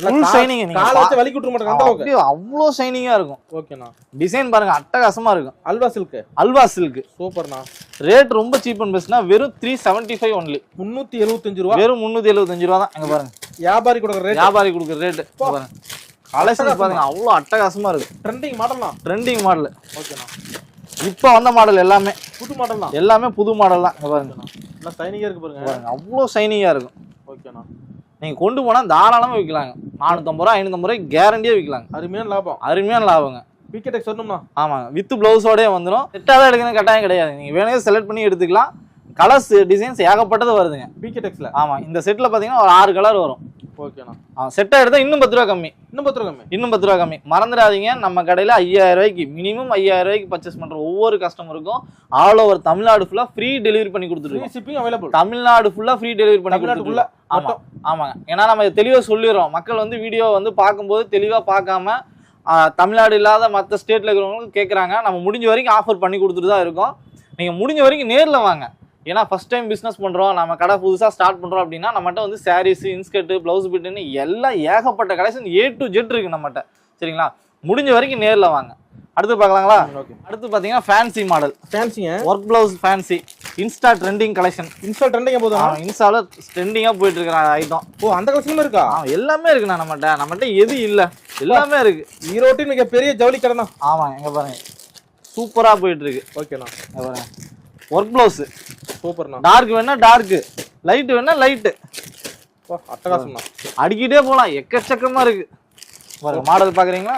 ஃபுல் ஷைனிங் காலை வச்சு வலிக்கு விட்டுற மாட்டேங்க அவ்வளோ ஷைனிங்கா இருக்கும். ஓகேண்ணா. டிசைன் பாருங்க அட்டகாசமா இருக்கும். அல்வா சில்க் அல்வா சில்க் சூப்பர்ண்ணா. ரேட் ரொம்ப சீப் அண்ட் பெஸ்ட்னா வெறும் த்ரீ செவன்டி ஃபைவ் ஒன்லி முந்நூத்தி எழுபத்தஞ்சு ரூபா. வெறும் முந்நூத்தி எழுபத்தஞ்சு ரூபா தான். இங்க பாருங்க. வியாபாரி கொடுக்குற ரேட் வியாபாரி கொடுக்குற ரேட்டு பாருங்க. கலெக்ஷன் பாருங்க அவ்வளோ அட்டகாசமா இருக்கு. ட்ரெண்டிங் மாடல் தான் ட்ரெண்டிங் மாடல் ஓகேண்ணா. இப்போ வந்த மாடல் எல்லாமே. புது மாடல் தான் எல்லாமே புது மாடல் தான். பாருங்க. நல்லா இருக்கு பாருங்க. பாருங்க அவ்வளோ ஷைனிங்கா இருக்கும். ஓகேண்ணா. நீங்க கொண்டு போனா தாராளமா விற்கலாங்க நானூத்தம்பது ரூபா ஐநூத்தம்பது ரூபாய் கேரண்டியா விற்கலாங்க அருமையான லாபம். அருமையான லாபங்க. பிகேடெக் சொல்லணும்னா ஆமாங்க. வித் பிளவுஸோடய வந்துடும் செட்டாக தான் எடுக்கணும் கட்டாயம் கிடையாது. நீங்கள் வேணுங்க செலக்ட் பண்ணி எடுத்துக்கலாம். கலர்ஸ் டிசைன்ஸ் ஏகப்பட்டது வருதுங்க. பிகேடெக்ஸ்ல ஆமாம் இந்த செட்டில் பார்த்தீங்கன்னா ஒரு ஆறு கலர் வரும். ஓகேண்ணா. செட்டாக எடுத்தால் இன்னும் பத்து ரூபா கம்மி. இன்னும் பத்து ரூபா கம்மி. இன்னும் பத்து ரூபா கம்மி. மறந்துடாதீங்க. நம்ம கடையில் ஐயாயிரம் ரூபாய்க்கு மினிமம் ஐயாயிரம் ரூபாய்க்கு பர்ச்சேஸ் பண்ணுற ஒவ்வொரு கஸ்டமருக்கும் ஆல் ஓவர் தமிழ்நாடு ஃபுல்லாக ஃப்ரீ டெலிவரி பண்ணி கொடுத்துருக்கோம் ஷிப்பிங் அவைலபிள் தமிழ்நாடு ஃபுல்லாக ஃப்ரீ டெலிவரி பண்ணி கொடுத்துருக்கோம் ஆமாம் ஆமாங்க. ஏன்னா நம்ம தெளிவாக சொல்லிடுறோம். மக்கள் வந்து வீடியோ வந்து பார்க்கும்போது தெளிவாக பார்க்காம ஆ, தமிழ்நாடு இல்லாத மற்ற ஸ்டேட்டில் இருக்கிறவங்களுக்கு கேட்குறாங்க நம்ம முடிஞ்ச வரைக்கும் ஆஃபர் பண்ணி கொடுத்துட்டு தான் இருக்கோம். நீங்கள் முடிஞ்ச வரைக்கும் நேரில் வாங்க. ஏன்னா ஃபர்ஸ்ட் டைம் பிஸ்னஸ் பண்றோம். நம்ம கடை புதுசா ஸ்டார்ட் பண்றோம் அப்படின்னா நம்மகிட்ட வந்து சாரீஸ் இன்ஸ்கர்ட் பிளவுஸ் பிட்டுன்னு எல்லாம் ஏகப்பட்ட கலெக்ஷன் ஏ டு ஜெட் இருக்கு நம்மகிட்ட. சரிங்களா? முடிஞ்ச வரைக்கும் நேர்ல வாங்க. அடுத்து பார்க்கலாங்களா? அடுத்து பாத்தீங்கன்னா fancy model ஃபேன்சிங்க work blouse fancy insta trending collection install ட்ரெண்டிங்க போதும் இன்ஸ்டால ட்ரெண்டிங்கா போயிட்டு இருக்கிற ஐட்டம் ஓ அந்த கலெக்ஷனும் இருக்கா? எல்லாமே இருக்குண்ணா நம்மகிட்ட. நம்மகிட்ட எது இல்ல. எல்லாமே இருக்கு. ஈரோட்டில் மிக பெரிய ஜவுளி கடை தான். ஆமா எங்க பாருங்க. சூப்பரா போயிட்டு இருக்கு. ஓகேண்ணா. பாருங்க. ஒர்க் பிளவுஸ் சூப்பர்ண்ணா டார்க் வேணா டார்க் லைட் வேணா லைட்டு அட்டகாசம்ண்ணா. அடிக்கிட்டே போலாம். எக்கச்சக்கமா இருக்கு. பாருங்க மாடல் பாக்குறீங்களா?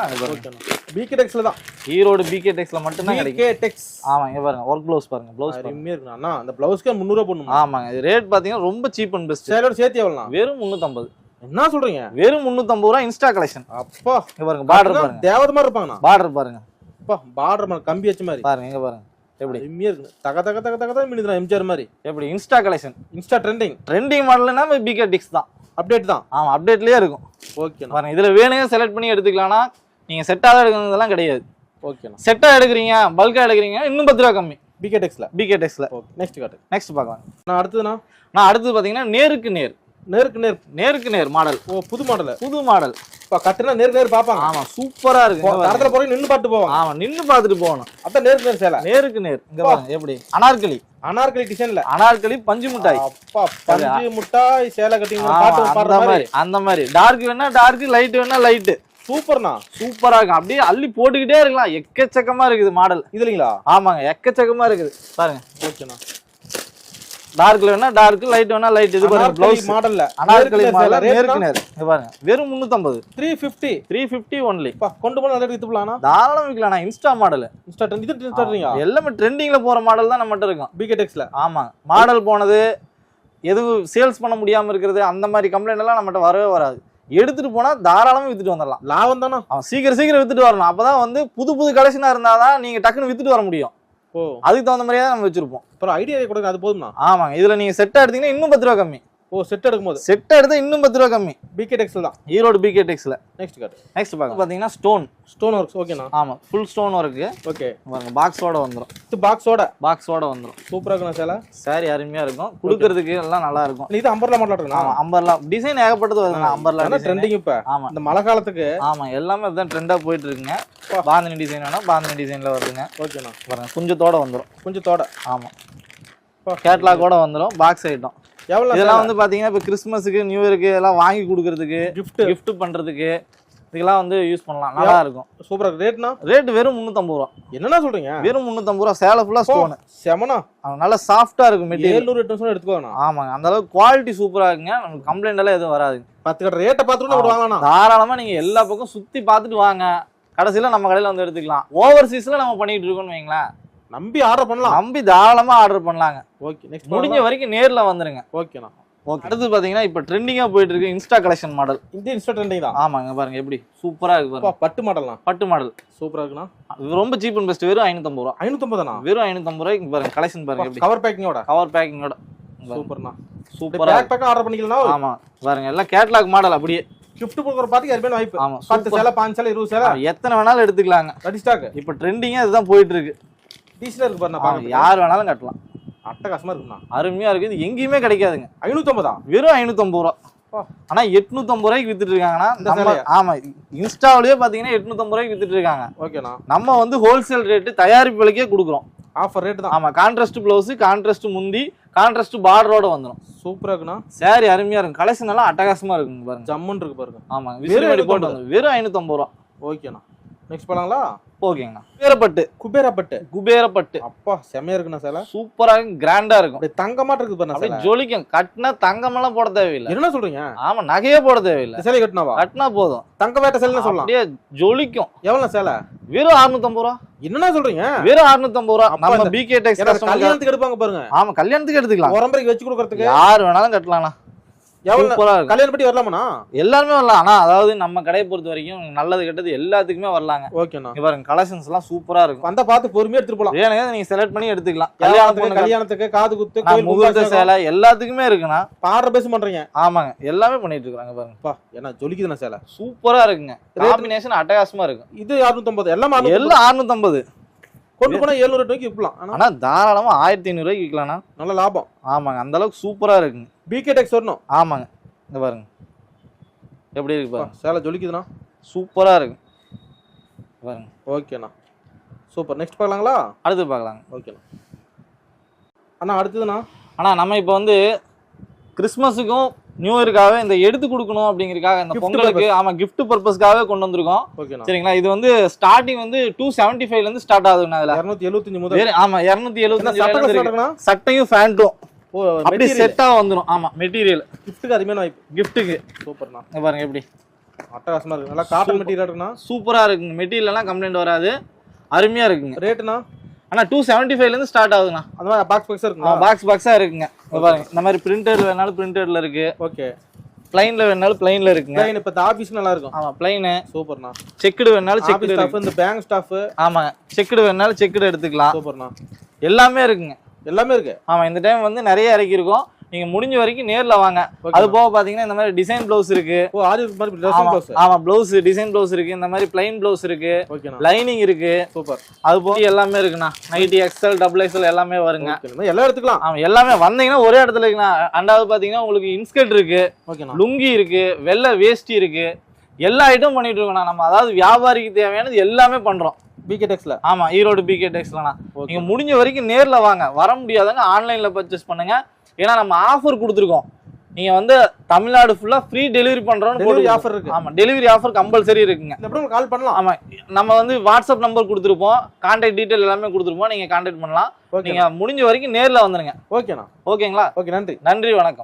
பிகே டெக்ஸ்ல தான். ஈரோடு பிகே டெக்ஸ்ல மட்டும்தான் கிடைக்கும். பிகே டெக்ஸ் ஆமா இங்க பாருங்க. ஒர்க் பிளவுஸ் பாருங்க. பிளவுஸ் பாருங்க. அருமையா இருக்குண்ணா. அண்ணா அந்த பிளவுஸ்க்கு முந்நூறுவா போடணுமா ஆமாங்க. இது ரேட் பாத்தீங்கன்னா ரொம்ப சீப் அண்ட் பெஸ்ட் சேலோட சேர்த்து எவ்வளோண்ணா? வெறும் 350 என்ன சொல்றீங்க? வெறும் 350 ரூபா இன்ஸ்டா கலெக்ஷன் அப்பா. இங்க பாருங்க பார்டர் பாருங்க. தேவத மாதிரி இருப்பாங்கண்ணா. பார்டர் பாருங்க. அப்பா பார்டர் மாதிரி கம்பி வச்ச மாதிரி. பாருங்க இங்க பாருங்க. எப்படி? அருமையா இருக்கு. தக தக தக தக தான் மினிதுண்ணா எம்ஜிஆர் மாதிரி. எப்படி? Insta collection insta trending trending மாடல்னா PK Tex தான். அப்டேட் தான். ஆமா அப்டேட்லயே இருக்கும். ஓகேண்ணா பாருங்க இதுல வேணுங்க செலக்ட் பண்ணி எடுத்துக்கலாம்னா நீங்க செட்டாக எடுக்கிறதெல்லாம் கிடையாது. ஓகேண்ணா செட்டா எடுக்கிறீங்க பல்கா எடுக்கிறீங்க இன்னும் பத்து ரூபா கம்மி. பிகே டெக்ஸ்ல பிகே டெக்ஸ்ல ஓகே நெக்ஸ்ட் காட்டு நெக்ஸ்ட் பார்க்கலாம். நான் அடுத்ததுண்ணா? நான் அடுத்து பாத்தீங்கன்னா நேருக்கு நேர். நேருக்கு நேர் நேருக்கு நேர் மாடல். ஓ புது மாடல். புது மாடல். இப்போ கட்டுனா நேருக்கு நேர் பார்ப்பாங்க ஆமா சூப்பரா இருக்கு. தரத்துல போறீங்க நின்னு பாட்டு போவாங்க. ஆமா நின்னு பார்த்துட்டு போகணும். அதான் நேருக்கு நேர் சேலை. நேருக்கு நேர். இங்க எப்படி? அனார்கலி. அனார்கலி டிசைன்ல. அனார்கலி பஞ்சு மிட்டாய். அப்பா பஞ்சு முட்டாய் சேலை கட்டிங்க ஆமா, பாட்டு அந்த பாடுற மாதிரி. அந்த மாதிரி. டார்க் வேணா டார்க் லைட் வேணா லைட் சூப்பர்ண்ணா. சூப்பரா இருக்கும். அப்படியே அள்ளி போட்டுக்கிட்டே இருக்கலாம். எக்கச்சக்கமா இருக்குது மாடல். இது இல்லைங்களா ஆமாங்க எக்கச்சக்கமா இருக்குது. பாருங்க. ஓகேண்ணா டார்க்ல வேணா டார்க் லைட் வேணா லைட் இது பாருங்க பிளவுஸ் மாடல்ல அனார்கலி மாடல் நேருக்கு நேர் பாருங்க வெறும் 350 three fifty three fifty only கொண்டு போன எடுத்து போலாம்னா தாராளம் விற்கலாம் இன்ஸ்டா மாடல் இன்ஸ்டா ட்ரெண்ட் இது ட்ரெண்ட் எல்லாமே ட்ரெண்டிங்ல போற மாடல் தான் நம்மகிட்ட இருக்கும். பிகே டெக்ஸ்ல ஆமாங்க. மாடல் போனது எதுவும் சேல்ஸ் பண்ண முடியாம இருக்கிறது அந்த மாதிரி கம்ப்ளைண்ட் எல்லாம் நம்மகிட்ட வரவே வராது. எடுத்துட்டு போனா தாராளமா வித்துட்டு வந்துடலாம். லாபம் தானா? அவன் சீக்கிரம் சீக்கிரம் வித்துட்டு வரணும். அப்பதான் வந்து புது புது கலெக்ஷனா இருந்தாதான் நீங்க டக்குன்னு வித்துட்டு வர முடியும். அதுக்கு தகுந்த மாதிரியே தான் நம்ம வச்சிருப்போம். அப்புறம் ஐடியா கொடுங்க அது போதும்ண்ணா ஆமாங்க இதுல நீங்க செட்டா எடுத்தீங்கன்னா இன்னும் பத்து ரூபா கம்மி. ஓ செட் எடுக்கும்போது? செட்டா எடுத்தா இன்னும் பத்து ரூபா கம்மி. பிகே டெக்ஸ்ல தான்? ஈரோடு பிகே டெக்ஸ்ல நெக்ஸ்ட் காட்டு நெக்ஸ்ட் பார்க்க பாத்தீங்கன்னா ஸ்டோன் ஸ்டோன் ஒர்க்ஸ் ஓகேண்ணா ஆமா ஃபுல் ஸ்டோன் இருக்கு ஓகே பாருங்க பாக்ஸோட வந்துரும். இது பாக்ஸோட பாக்ஸோட வந்துரும். சூப்பரா இருக்குண்ணா சேலை. சாரி அருமையா இருக்கும். கொடுக்கறதுக்கு எல்லாம் நல்லா இருக்கும். இது அம்பர்லா மாடல் இருக்குண்ணா? ஆமா அம்பர்லா டிசைன் ஏகப்பட்டது வருதுண்ணா அம்பர்லா. ட்ரெண்டிங் இப்ப. ஆமா. இந்த மழை காலத்துக்கு. ஆமா எல்லாமே அதுதான் ட்ரெண்டா போயிட்டு இருக்குங்க. பாந்தினி டிசைன் வேணா பாந்தினி டிசைன்ல வருதுங்க. ஓகேண்ணா பாருங்க குஞ்சத்தோட வந்துரும். கொஞ்சம் தோட ஆமா கேட்லாகோட வந்துரும். பாக்ஸ் ஐட்டம் எவ்வளோ இதெல்லாம் வந்து பாத்தீங்கன்னா இப்போ கிறிஸ்மஸுக்கு நியூ இயருக்கு எல்லாம் வாங்கி கொடுக்கறதுக்கு கிஃப்ட் gift பண்றதுக்கு இதுக்கெல்லாம் வந்து யூஸ் பண்ணலாம். நல்லா இருக்கும். சூப்பரா இருக்கு. ரேட்னா ரேட் வெறும் முந்நூற்றம்பது ரூபா. என்னண்ணா சொல்றீங்க? வெறும் முந்நூற்றம்பது ரூபா. சேலை ஃபுல்லா ஸ்டோனு செமனா நல்லா சாஃப்டா இருக்கும் மெட்டீரியல் ஏழ்நூறு எட்டு நிமிஷம் எடுத்துக்கோண்ணா ஆமாங்க. அந்த அளவுக்கு குவாலிட்டி சூப்பரா இருக்குங்க. நமக்கு கம்ப்ளைண்ட் எல்லாம் எதுவும் வராது. பத்து கட்ட ரேட்டை பார்த்துட்டு ஒரு வாங்கலாம்ண்ணா தாராளமா நீங்க எல்லா பக்கம் சுத்தி பார்த்துட்டு வாங்க. கடைசியில நம்ம கடையில வந்து எடுத்துக்கலாம். ஓவர்சீஸ்ல நம்ம பண்ணிட்டு இருக்கோம்னு வைங்களேன். நம்பி ஆர்டர் பண்ணலாம். நம்பி தாராளமா ஆர்டர் பண்ணலாங்க. ஓகே நெக்ஸ்ட் முடிஞ்ச வரைக்கும் நேர்ல வந்துருங்க. ஓகேண்ணா ஓகே அடுத்து பாத்தீங்கன்னா இப்போ ட்ரெண்டிங்கா போயிட்டு இருக்கு இன்ஸ்டா கலெக்ஷன் மாடல் இந்த இன்ஸ்டா ட்ரெண்டிங் தான். ஆமாங்க பாருங்க எப்படி? சூப்பரா இருக்கு பாருங்க. பட்டு மாடல்ண்ணா பட்டு மாடல் சூப்பரா இருக்குண்ணா. இது ரொம்ப சீப் அண்ட் பெஸ்ட் வெறும் ஐநூத்தம்பது ரூபா. ஐநூத்தம்பதுண்ணா வெறும் ஐநூத்தம்பது ரூபாய்க்கு பாருங்க கலெக்ஷன் பாருங்க எப்படி. கவர் பேக்கிங்கோட கவர் பேக்கிங்கோட சூப்பர்ண்ணா சூப்பரா பேக் பேக்கா ஆர்டர் பண்ணிக்கலாம் ஆமா பாருங்க எல்லாம் கேட்லாக் மாடல் அப்படியே. கிஃப்ட் கொடுக்குற பார்த்துக்கு யாருமே வாய்ப்பு. ஆமா பத்து சேலை பாஞ்சு சேலை இருபது சேலை. எத்தனை வேணாலும் எடுத்துக்கலாங்க. ரெடி ஸ்டாக் இப்போ ட்ரெண்டிங்கா இதுதான் போயிட்டு இருக்கு. டீசலா இருக்கு பாருங்க யார் வேணாலும் கட்டலாம். அட்டகாசமா இருக்குண்ணா. அருமையா இருக்கு. இது எங்கேயுமே கிடைக்காதுங்க. ஐநூத்தம்பதா? வெறும் ஐநூத்தம்பது ரூபா. ஆனா எட்நூத்தம்பது ரூபாய்க்கு வித்துட்டு இருக்காங்கன்னா? ஆமா இன்ஸ்டாவிலேயே பாத்தீங்கன்னா எட்நூத்தம்பது ரூபாய்க்கு வித்துட்டு இருக்காங்க ஓகேண்ணா. நம்ம வந்து ஹோல்சேல் ரேட்டு தயாரிப்பு விலைக்கே கொடுக்குறோம். ஆஃபர் ரேட் தான். ஆமா கான்ட்ராஸ்ட் பிளவுஸ் கான்ட்ராஸ்ட் முந்தி கான்ட்ராஸ்ட் பார்டரோட வந்துடும் சூப்பரா இருக்குண்ணா. சாரி அருமையா இருக்கும். கலெக்ஷன் எல்லாம் அட்டகாசமா இருக்குங்க பாருங்க. ஜம்முன்னு இருக்கு பாருங்க. ஆமா போட்டு வந்து வெறும் ஐநூத்தம்பது ரூபா. ஓகேண்ணா. நெக்ஸ்ட் போலாங்களா? ஓகேங்கண்ணா குபேரப்பட்டு. குபேரா பட்டு குபேரப்பட்டு. அப்பா செமையா இருக்குண்ணா சேலை. சூப்பரா கிராண்டா இருக்கும். தங்கமாட்ட இருக்கு சேலை அப்படியே ஜொலிக்கும். கட்டினா தங்கமெல்லாம் போட தேவையில்லை. என்ன சொல்றீங்க? ஆமா நகையே போட தேவையில்லை. சேலை கட்டினாவா? கட்டினா போதும். தங்க வேட்ட சேலைன்னு சொல்லலாம். அப்படியே ஜொலிக்கும். எவ்வளவு சேலை? வெறும் 650 ரூபா. என்னண்ணா சொல்றீங்க? வெறும் 650 ரூபா. நம்ம இந்த- பிகே டெக்ஸ் கல்யாணத்துக்கு எடுப்பாங்க பாருங்க. ஆமா கல்யாணத்துக்கு எடுத்துக்கலாம். உரம்பரைக்கு வச்சு கொடுக்கறதுக்கு? யார் வேணாலும் கட்டலாம்ண்ணா. சூப்பரா இருக்கும் கல்யாணம் பட்டி வரலாமாண்ணா? எல்லாருமே வரலாம். ஆனா அதாவது நம்ம கடையை பொறுத்த வரைக்கும் நல்லது கெட்டது எல்லாத்துக்குமே வரலாங்க. ஓகேண்ணா. பாருங்க கலெக்ஷன்ஸ் எல்லாம் சூப்பரா இருக்கும். வந்தா பார்த்து பொறுமையா எடுத்துட்டு போலாம். வேணுங்க நீங்க செலக்ட் பண்ணி எடுத்துக்கலாம். கல்யாணத்துக்கு கல்யாணத்துக்கு காது குத்து முகூர்த்த சேலை எல்லாத்துக்குமே இருக்குண்ணா. பாடுற பேச பண்றீங்க. ஆமாங்க எல்லாமே பண்ணிட்டு இருக்காங்க பாருங்க. அப்பா என்ன ஜொலிக்குதுண்ணா சேலை. சூப்பரா இருக்குங்க. காம்பினேஷன் அட்டகாசமா இருக்கும் இது அறுநூத்தம்பது. எல்லாம் அறுநூத்தம்பது. எல்லாம் 650 கொண்டு போனா எழுநூறு ரூபாய்க்கு விற்கலாம். ஆனா தாராளமா ஆயிரத்தி ஐநூறு ரூபாய்க்கு விற்கலாம்ண்ணா. நல்ல லாபம். ஆமாங்க அந்த அளவுக்கு சூப்பரா இருக்குங்க. பிகே டெக்ஸ் வரணும் ஆமாங்க இந்த பாருங்க. எப்படி இருக்கு பாருங்க. சேலை ஜொலிக்குதுண்ணா. சூப்பரா இருக்கு. பாருங்க. ஓகேண்ணா. சூப்பர். நெக்ஸ்ட் பார்க்கலாங்களா? அடுத்து பார்க்கலாங்க. ஓகேண்ணா. அண்ணா அடுத்ததுண்ணா. ஆனா நம்ம இப்போ வந்து கிறிஸ்மஸுக்கும் நியூ இயருக்காகவே இந்த எடுத்து கொடுக்கணும் அப்படிங்கறதுக்காக இந்த பொங்கலுக்கு ஆமா gift பர்பஸ்க்காகவே கொண்டு வந்திருக்கோம். சரிங்களா? இது வந்து ஸ்டார்டிங் வந்து டூ செவன்டி ஃபைவ்ல இருந்து ஸ்டார்ட் ஆகுதுண்ணா அதுல இரநூத்தி எழுபத்தஞ்சு முதல். ஆமா இருநூத்தி என்ன சட்டங்கள் எழுபத்தி ஸ்டார்ட்னா சட்டையும் ஃபேண்ட்டும் அப்படி மெட்டீரியல் செட்டா வந்துரும். ஆமா மெட்டீரியல் கிஃப்ட்டுக்கு அருமையான வாய்ப்பு. கிஃப்ட்டுக்கு சூப்பர்ண்ணா. பாருங்க எப்படி? அட்டகாசமா இருக்கு. நல்லா காட்டன் மெட்டீரியல் இருக்குண்ணா. சூப்பரா இருக்குங்க. மெட்டீரியல் எல்லாம் கம்ப்ளைண்ட் வராது. அருமையா இருக்குங்க. ரேட்டுண்ணா ஆனா டூ செவன்டி ஃபைவ்ல இருந்து ஸ்டார்ட் ஆகுதுண்ணா. அந்த மாதிரி பாக்ஸ் பாக்ஸ் இருக்குங்களா பாக்ஸ் பாக்ஸா இருக்குங்க. பாருங்க. இந்த மாதிரி பிரிண்டர் வேணாலும் பிரிண்டர்ல இருக்கு. ஓகே பிளைன்ல வேணாலும் பிளைன்ல இருக்குங்க. லைன் இப்ப ஆபீஸ் நல்லா இருக்கும். ஆமா பிளைனு சூப்பர்ண்ணா செக்குடு வேணாலும் செக்குடு ஸ்டாஃப் இந்த பேங்க் ஸ்டாஃப் ஆமாங்க செக்குடு வேணாலும் செக்குடு எடுத்துக்கலாம். சூப்பர்ண்ணா எல்லாமே இருக்குங்க. எல்லாமே இருக்கு. ஆமா இந்த டைம் வந்து நிறைய இறக்கியிருக்கோம். நீங்க முடிஞ்ச வரைக்கும் நேர்ல வாங்க. அது போக பாத்தீங்கன்னா இந்த மாதிரி டிசைன் பிளவுஸ் இருக்கு. ஆமா ப்ளவுஸ் டிசைன் பிளவுஸ் இருக்கு. இந்த மாதிரி பிளைன் பிளவுஸ் இருக்கு. லைனிங் இருக்கு. சூப்பர் அது போக எல்லாமே இருக்குண்ணா. நைட்டி எக்ஸ்எல் டபுள் எக்ஸ்எல் எல்லாமே வருங்க. எல்லாம் எடுத்துக்கலாம் ஆமா எல்லாமே வந்தீங்கன்னா ஒரே இடத்துல இருக்குண்ணா. ரெண்டாவது பாத்தீங்கன்னா உங்களுக்கு இன்ஸ்கர்ட் இருக்கு. லுங்கி இருக்கு. வெள்ளை வேஷ்டி இருக்கு. எல்லா ஐட்டமும் பண்ணிட்டு இருக்கோம்ண்ணா நம்ம. அதாவது வியாபாரிக்கு தேவையானது எல்லாமே பண்றோம். பிகே டெக்ஸ்ல ஆமா ஈரோடு பிகே டெக்ஸ்லண்ணா நீங்க முடிஞ்ச வரைக்கும் நேர்ல வாங்க. வர முடியாதவங்க ஆன்லைன்ல பர்ச்சேஸ் பண்ணுங்க. ஏன்னா நம்ம ஆஃபர் கொடுத்துருக்கோம். நீங்க வந்து தமிழ்நாடு ஃபுல்லா ஃப்ரீ டெலிவரி பண்றோம் டெலிவரி ஆஃபர் இருக்கு. ஆமா டெலிவரி ஆஃபர் கம்பல்சரி இருக்குங்க. எப்படி கால் பண்ணலாம். ஆமா நம்ம வந்து வாட்ஸ்அப் நம்பர் கொடுத்துருப்போம். கான்டாக்ட் டீடைல் எல்லாமே கொடுத்துருப்போம். நீங்க கான்டாக்ட் பண்ணலாம். நீங்க முடிஞ்ச வரைக்கும் நேர்ல வந்துருங்க. ஓகேண்ணா ஓகேங்களா ஓகே நன்றி. நன்றி வணக்கம்.